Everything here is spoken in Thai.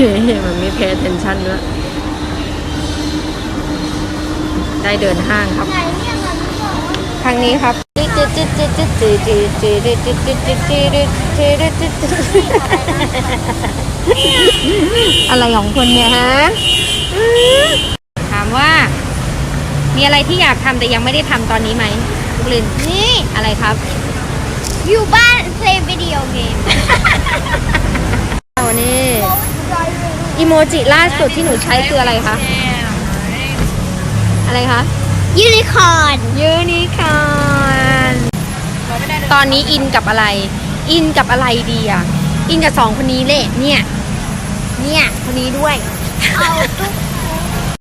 นี่มันไม่แพ้ attention ด้วย ได้เดินห้างครับไหนเนี่ยมันบอกว่าครั้งนี้ครับอะไรของคนเนี่ยฮะ ถามว่า มีอะไรที่อยากทำแต่ยังไม่ได้ทำตอนนี้ไหมลูกลินนี่อะไรครับ อยู่บ้านเพลย์วิดีโอเกม วันนี้ อีโมจิล่าสุดที่หนูใช้คืออะไรคะ อะไรคะ ยูนิคอร์น ยูนิคอร์น ตอนนี้อินกับอะไร อินกับอะไรดีอะ อินกับสองคนนี้แหละเนี่ย เนี่ย คนนี้ด้วย เอาตุ๊ก